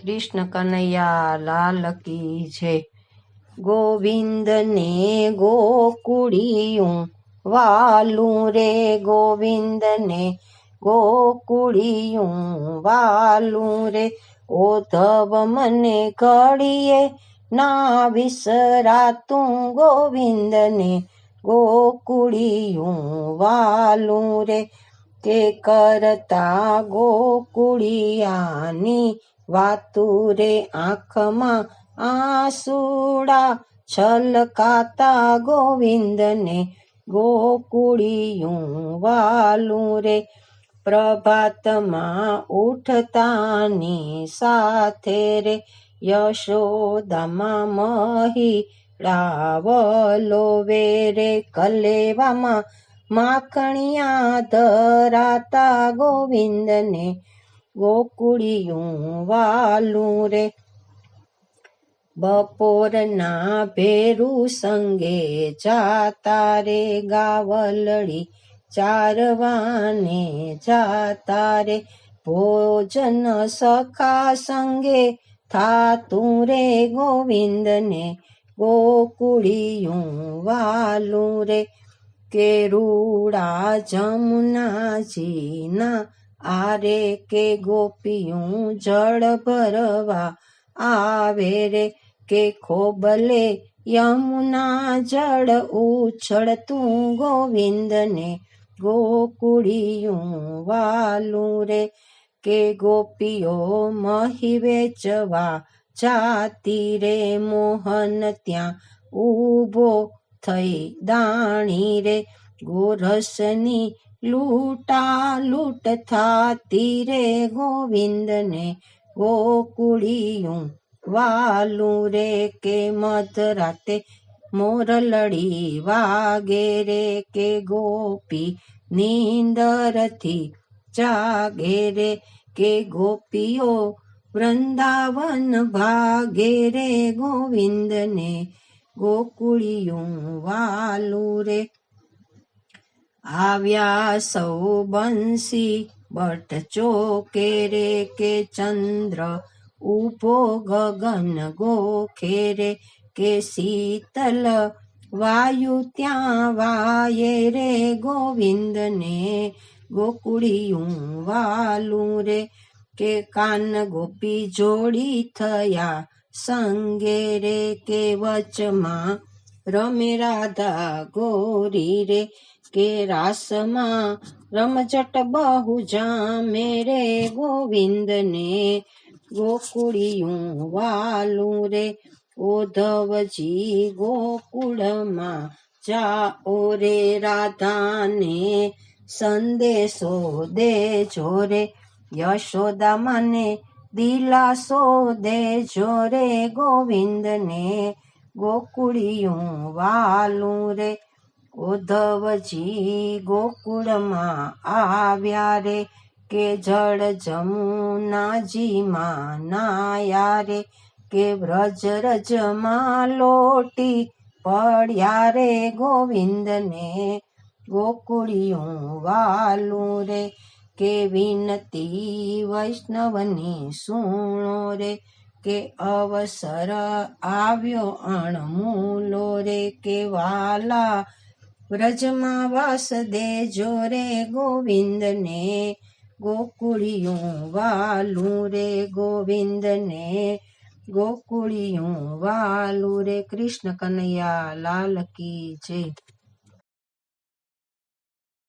કૃષ્ણ કનૈયા લાલ કી છે ગોવિંદને ગોકુળિયું વાલું રે, ગોવિંદને ગોકુળિયું વાલું રે. ઓધવ મને ઘડીએ ના વિસરાતું ગોવિંદને ગોકુળિયું વાલું રે. કે કરતા ગોકુળિયાની વાતું રે આંખમાં આંસુડા છલકાતા ગોવિંદને, ગોકુળિયું વાલું રે. પ્રભાતમાં ઉઠતાની સાથે રે, યશોદામાં મહી ડાવલો વેરે કલેવામાં માખણિયા ધરાતા ગોવિંદને ગોકુળિયું વાલું રે. બપોરના ભેરું સંગે જાતા રે ગાવલડી ચારવાને જાતા રે. ભોજન સખા સંગે થાતું રે ગોવિંદને, ગોકુળિયું વાલું રે. કેરુડા જમુના જમુનાજીના આરે કે ગોપિયું જળ ભરવા આવે રે કે ખોબલે યમુના જળ ઉછળતું ગોવિંદને ગોકુળિયું વાલું રે કે ગોપીઓ મહી વેચવા જાતી રે મોહન ત્યાં ઊભો થઈ દાણી રે ગોરસની લૂટા લૂટ થાતી રે ગોવિંદને ગોકુળિયું વાલું રે કે મધરાતે મોરલડી વાગે રે કે ગોપી નીંદરથી જાગે રે કે ગોપીઓ વૃંદાવન ભાગે રે ગોવિંદને, ગોકુળિયું વાલું રે આવ્યા સૌ બંસી બટ ચોકે રે કે ચંદ્ર ઊભો ગગન ગોખે રે કે શીતલ, વાયુ ત્યાં વાયે રે ગોવિંદને, ગોકુળિયું વાલું રે કે કાન ગોપી જોડી થયા સંગે રે કે વચમાં, રમે રાધા ગોરી રે કે રાસમાં રમઝટ બહુ જામે રે ગોવિંદને. ગોકુળિયું વાલું રે ઓધવજી ગોકુળમાં જાઓ રે રાધાને. સંદેશો દે જોરે યશોદા મને દિલાસો દે જોરે ગોવિંદને. ગોકુળિયું વાલું રે ઉદ્ધવજી ગોકુળમાં આવ્યા રે કે જળ જમુનાજીમાં નાયા રે કે વ્રજ રજમાં લોટી પડ્યા રે ગોવિંદને ગોકુળિયું વાલું રે કે વિનતી વૈષ્ણવની સુણો રે કે અવસર આવ્યો અણમૂલો રે કે વાલા વ્રજમાં વાસ દેજો રે ગોવિંદને, ગોકુળિયું વાલું રે ગોવિંદને, ગોકુળિયું વાલું રે કૃષ્ણ કનૈયા લાલ કી જય.